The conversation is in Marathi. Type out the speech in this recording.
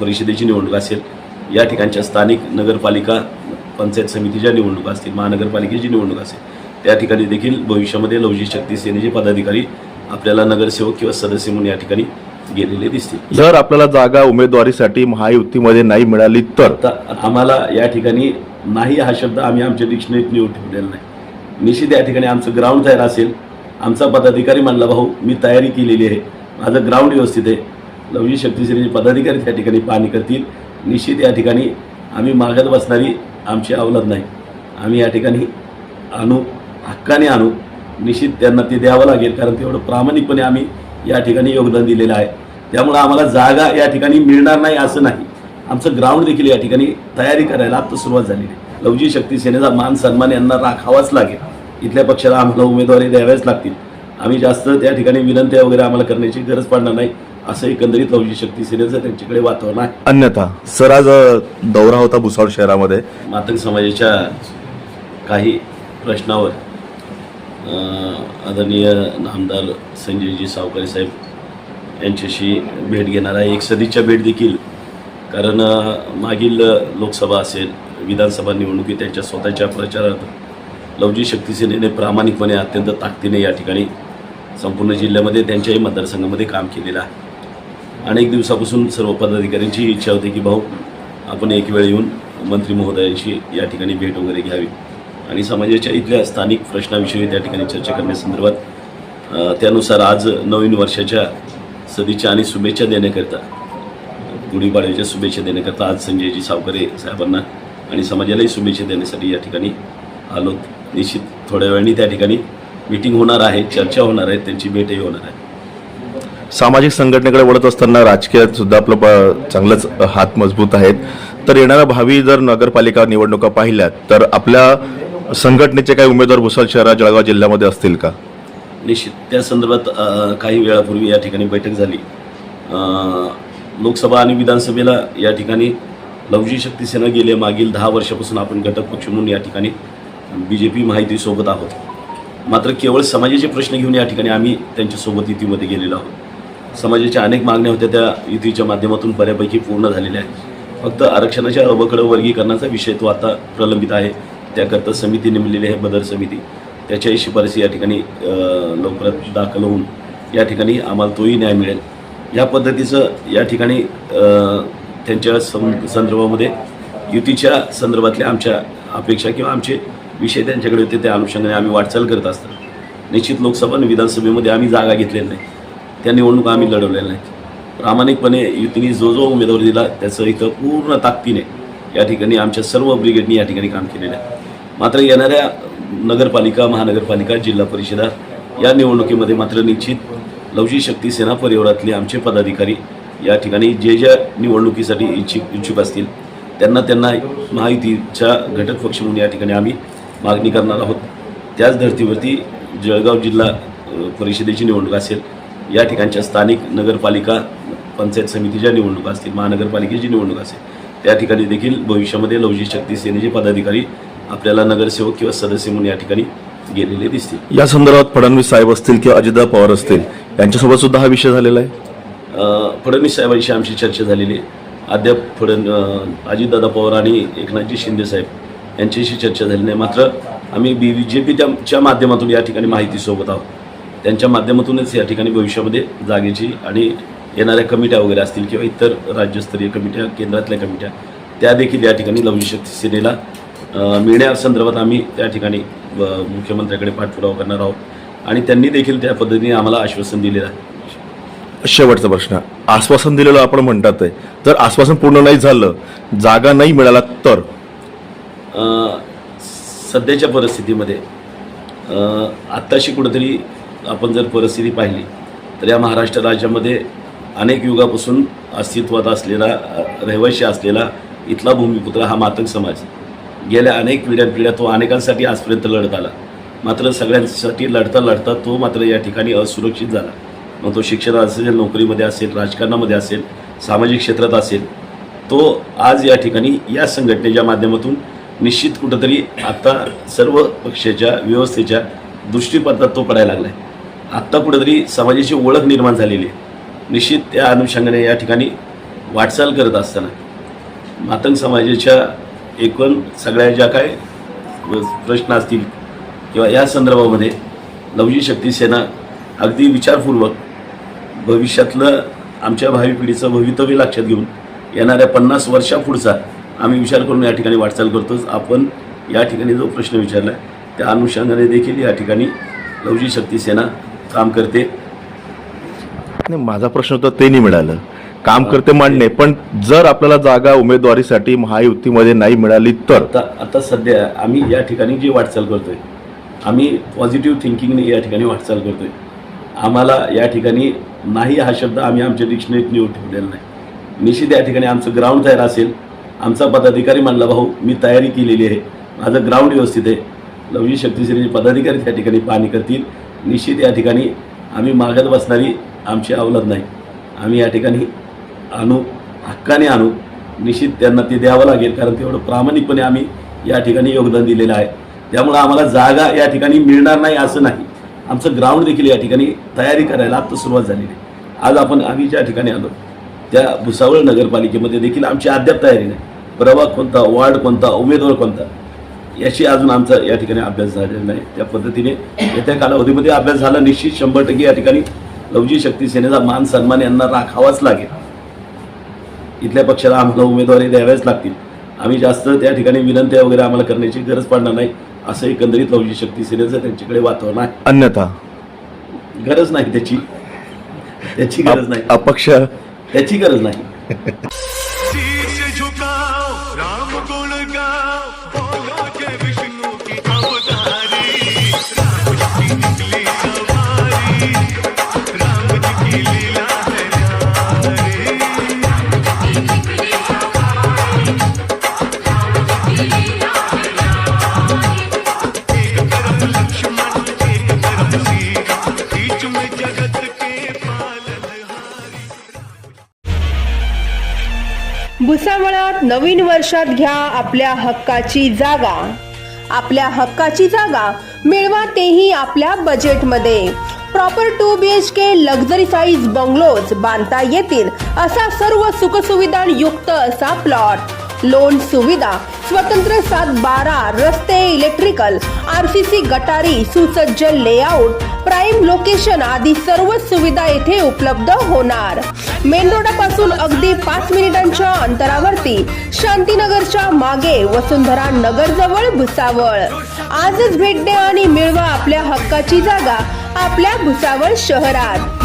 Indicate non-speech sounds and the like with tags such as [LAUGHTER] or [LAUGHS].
परिषदेची निवडणूक असेल या ठिकाणच्या स्थानिक नगरपालिका पंचायत समितीच्या निवडणुका असतील महानगरपालिकेची निवडणूक असेल त्या ठिकाणी देखील भविष्यामध्ये लवजी शक्ती सेनेचे पदाधिकारी आपल्याला नगरसेवक किंवा सदस्य म्हणून या ठिकाणी गेलेले दिसतील. जर आपल्याला जागा उमेदवारीसाठी महायुतीमध्ये नाही मिळाली तर? आम्हाला या ठिकाणी नाही हा शब्द आम्ही आमच्या डिक्शनरीत निवड ठेवलेला नाही. निश्चित या ठिकाणी आमचं ग्राउंड तयार असेल आमचा पदाधिकारी म्हणला भाऊ मी तयारी केलेली आहे. माझं ग्राउंड व्यवस्थित आहे. लवजी शक्तिसेनेचे पदाधिकारी त्या ठिकाणी पाहणी करतील. निश्चित या ठिकाणी आम्ही मागत बसणारी आमची अवलद नाही. आम्ही या ठिकाणी आणू हक्काने आणू. निश्चित त्यांना ते द्यावं लागेल कारण तेवढं प्रामाणिकपणे आम्ही या ठिकाणी योगदान दिलेलं आहे. त्यामुळं आम्हाला जागा या ठिकाणी मिळणार नाही असं नाही. आमचं ग्राउंड देखील या ठिकाणी तयारी करायला आता सुरुवात झालेली आहे. लवजी शक्ती सेनेचा मान सन्मान यांना राखावाच लागेल. इथल्या पक्षाला आम्हाला उमेदवारी द्याव्याच लागतील. आम्ही जास्त त्या ठिकाणी विनंत्या वगैरे आम्हाला करण्याची गरज पडणार नाही. असं एकंदरीत लवजी शक्ती सेनेचं त्यांच्याकडे वातावरण आहे. अन्यथा सर आज दौरा होता भुसावळ शहरामध्ये. मातंग समाजाच्या काही प्रश्नावर आदरणीय नामदार संजयजी सावकारी साहेब यांच्याशी भेट घेणार आहे. एक सदिच्छा भेट देखील कारण मागील लोकसभा असेल विधानसभा निवडणुकीत त्यांच्या स्वतःच्या प्रचारात लवजी शक्ती सेनेने प्रामाणिकपणे अत्यंत ताकदीने या ठिकाणी संपूर्ण जिल्ह्यामध्ये त्यांच्याही मतदारसंघामध्ये काम केलेलं आहे. अनेक दिवसापासून सर्व पदाधिकाऱ्यांची इच्छा होती की भाऊ आपण एक वेळ येऊन मंत्री महोदयांशी या ठिकाणी भेट वगैरे घ्यावी. आणि समाजाच्या इथल्या स्थानिक प्रश्नाविषयी त्या ठिकाणी चर्चा करण्यासंदर्भात त्यानुसार आज नवीन वर्षाच्या सदिच्छा आणि शुभेच्छा देण्याकरता गुढीपाडव्याच्या शुभेच्छा देण्याकरता आज संजयजी सावकरे साहेबांना आणि समाजालाही शुभेच्छा देण्यासाठी या ठिकाणी आलो निश्चित थोड्या वेळाने त्या ठिकाणी मीटिंग होणार आहे चर्चा होणार आहे त्यांची भेटही होणार आहे. सामाजिक संघटनेकडे वळत असताना राजकीयात सुद्धा आपलं प- चांगलंच हात मजबूत आहेत. तर येणाऱ्या भावी जर नगरपालिका निवडणुका पाहिल्यात तर आपल्या संघटनेचे काही उमेदवार भुसाल शहरा जळगाव जिल्ह्यामध्ये असतील का? निश्चित. त्या संदर्भात काही वेळापूर्वी या ठिकाणी बैठक झाली. लोकसभा आणि विधानसभेला या ठिकाणी लवजी शक्ती सेना मागील दहा वर्षापासून आपण घटक पक्ष म्हणून या ठिकाणी बी जे पी माहितीसोबत आहोत. मात्र केवळ समाजाचे प्रश्न घेऊन या ठिकाणी आम्ही त्यांच्यासोबत युतीमध्ये गेलेलो आहोत. समाजाच्या अनेक मागण्या होत्या त्या युतीच्या माध्यमातून बऱ्यापैकी पूर्ण झालेल्या आहेत. फक्त आरक्षणाच्या अवकड वर्गीकरणाचा विषय तो आता प्रलंबित आहे. त्याकरता समिती नेमलेली आहे बदर समिती. त्याच्याही शिफारसी या ठिकाणी लवकरात दाखल होऊन या ठिकाणी आम्हाला तोही न्याय मिळेल. या पद्धतीचं या ठिकाणी त्यांच्या सं संदर्भामध्ये युतीच्या संदर्भातल्या आमच्या अपेक्षा किंवा आमचे विषय त्यांच्याकडे होते त्या अनुषंगाने आम्ही वाटचाल करत असतात निश्चित लोकसभा आणि विधानसभेमध्ये आम्ही जागा घेतलेल्या नाही. त्या निवडणुका आम्ही लढवलेल्या नाहीत. प्रामाणिकपणे युतीने जो जो उमेदवार दिला त्याचं इथं पूर्ण ताकदीने या ठिकाणी आमच्या सर्व ब्रिगेडनी या ठिकाणी काम केलेलं आहे. मात्र येणाऱ्या नगरपालिका महानगरपालिका जिल्हा परिषदा या निवडणुकीमध्ये मात्र निश्चित लवजी शक्ती सेना परिवारातले आमचे पदाधिकारी या ठिकाणी जे ज्या निवडणुकीसाठी इच्छुक इच्छुक असतील त्यांना त्यांना महायुतीच्या घटक पक्ष म्हणून या ठिकाणी आम्ही मागणी करणार आहोत. त्याच धर्तीवरती जळगाव जिल्हा परिषदेची निवडणूक असेल या ठिकाणच्या स्थानिक नगरपालिका पंचायत समितीच्या निवडणुका असतील महानगरपालिकेची निवडणूक असेल त्या ठिकाणी देखील भविष्यामध्ये लवजी शक्ती सेनेचे पदाधिकारी आपल्याला नगरसेवक किंवा सदस्य म्हणून या ठिकाणी गेलेले दिसतील. या संदर्भात फडणवीस साहेब असतील किंवा अजितदादा पवार असतील यांच्यासोबत सुद्धा हा विषय झालेला आहे? फडणवीस साहेबांशी आमची चर्चा झालेली आहे. अद्याप फडण अजितदादा पवार आणि एकनाथजी शिंदे साहेब यांच्याशी चर्चा झाली नाही. मात्र आम्ही बी जे पीच्या माध्यमातून या ठिकाणी माहितीसोबत आहोत. त्यांच्या माध्यमातूनच या ठिकाणी भविष्यामध्ये जागेची आणि येणाऱ्या कमिट्या वगैरे असतील किंवा इतर राज्यस्तरीय कमिट्या केंद्रातल्या कमिट्या त्या देखील या ठिकाणी लवजी शक्ती सेनेला मिळण्यासंदर्भात आम्ही त्या ठिकाणी मुख्यमंत्र्याकडे पाठपुरावा करणार आहोत. आणि त्यांनी देखील त्या पद्धतीने आम्हाला आश्वासन दिलेलं आहे. शेवटचा प्रश्न. आश्वासन दिलेलं आपण म्हणतात आहे. तर आश्वासन पूर्ण नाही झालं जागा नाही मिळाला तर? सध्याच्या परिस्थितीमध्ये आत्ताशी कुठंतरी आपण जर परिस्थिती पाहिली तर या महाराष्ट्र राज्यामध्ये अनेक युगापासून अस्तित्वात असलेला रहिवाशी असलेला इथला भूमिपुत्र हा मातंग समाज. गेल्या अनेक पिढ्यानपिढ्या तो अनेकांसाठी आजपर्यंत लढत आला. मात्र सगळ्यांसाठी लढता लढता तो मात्र या ठिकाणी असुरक्षित झाला. मग तो शिक्षणात असेल नोकरीमध्ये असेल राजकारणामध्ये असेल सामाजिक क्षेत्रात असेल तो आज या ठिकाणी या संघटनेच्या माध्यमातून निश्चित कुठंतरी आता सर्व पक्षाच्या व्यवस्थेच्या दृष्टीपथात तो पडायला लागला आहे आत्ता कुठंतरी समाजाची ओळख निर्माण झालेली आहे. निश्चित त्या अनुषंगाने या ठिकाणी वाटचाल करत असताना मातंग समाजाच्या एकूण सगळ्या ज्या काय प्रश्न असतील किंवा या संदर्भामध्ये लवजी शक्ती सेना अगदी विचारपूर्वक भविष्यातलं आमच्या भावी पिढीचं भवितव्य लक्षात घेऊन येणाऱ्या पन्नास वर्षापुढचा आम्ही विचार करून या ठिकाणी वाटचाल करतोच. आपण या ठिकाणी जो प्रश्न विचारला त्या अनुषंगाने देखील या ठिकाणी लवजी शक्ती सेना काम करते. नाही माझा प्रश्न होता ते नाही मिळालं. काम करते मांडणे पण जर आपल्याला जागा उमेदवारीसाठी महायुतीमध्ये नाही मिळाली तर? आता आता सध्या आम्ही या ठिकाणी जी वाटचाल करतोय आम्ही पॉझिटिव्ह थिंकिंगने या ठिकाणी वाटचाल करतोय. आम्हाला या ठिकाणी नाही हा शब्द आम्ही आमच्या डिक्शनरीत निवड ठेवलेला नाही. निश्चित या ठिकाणी आमचं ग्राउंड तयार असेल. आमचा पदाधिकारी म्हणला भाऊ मी तयारी केलेली आहे. माझं ग्राउंड व्यवस्थित आहे. लवजी शक्तीश्रीचे पदाधिकारी त्या ठिकाणी पाहणी करतील. निश्चित या ठिकाणी आम्ही मागत बसणारी आमची अवलत नाही. आम्ही या ठिकाणी आणू हक्काने आणू. निश्चित त्यांना ते द्यावं लागेल कारण तेवढं प्रामाणिकपणे आम्ही या ठिकाणी योगदान दिलेलं आहे. त्यामुळं आम्हाला जागा या ठिकाणी मिळणार नाही असं नाही. आमचं ग्राउंड देखील या ठिकाणी तयारी करायला आता सुरुवात झालेली आहे. आज आपण आम्ही ज्या ठिकाणी आलो त्या भुसावळ नगरपालिकेमध्ये देखील आमची अद्याप तयारी नाही. प्रभाग कोणता वार्ड कोणता उमेदवार कोणता याची अजून आमचा या ठिकाणी अभ्यास झालेला नाही. त्या पद्धतीने येत्या कालावधीमध्ये अभ्यास झाला निश्चित शंभर टक्के या ठिकाणी लवजी शक्ती सेनेचा मान सन्मान यांना राखावाच लागेल. इथल्या पक्षाला आम्हाला उमेदवारी द्याव्याच लागतील. आम्ही जास्त त्या ठिकाणी विनंत्या वगैरे आम्हाला करण्याची गरज पडणार नाही. असं एकंदरीत लवजी शक्ती सेनेचं त्यांच्याकडे वातावरण आहे. अन्यथा? गरज नाही त्याची. त्याची गरज नाही. अप- अपक्ष? त्याची गरज नाही. [LAUGHS] भुसावळात नवीन वर्षात घ्या आपल्या हक्काची जागा. आपल्या हक्काची जागा मिळवा तेही आपल्या बजेटमध्ये proper two B H K luxury size bungalows बांधता येतील असा सर्व सुखसुविधांयुक्त असा प्लॉट लोन सुविधा स्वतंत्र सात बारा रस्ते इलेक्ट्रिकल आर सी सी गटारी सुसज्ज लेआउट प्राईम लोकेशन आदी सर्व सुविधा येथे उपलब्ध होणार. मेन रोडापासून अगदी पाच मिनिटांच्या अंतरावरती शांतीनगरच्या मागे वसुंधरा नगर जवळ भुसावळ. आजच भेट द्या आणि मिळवा आपल्या हक्काची जागा आपल्या भुसावळ शहरात.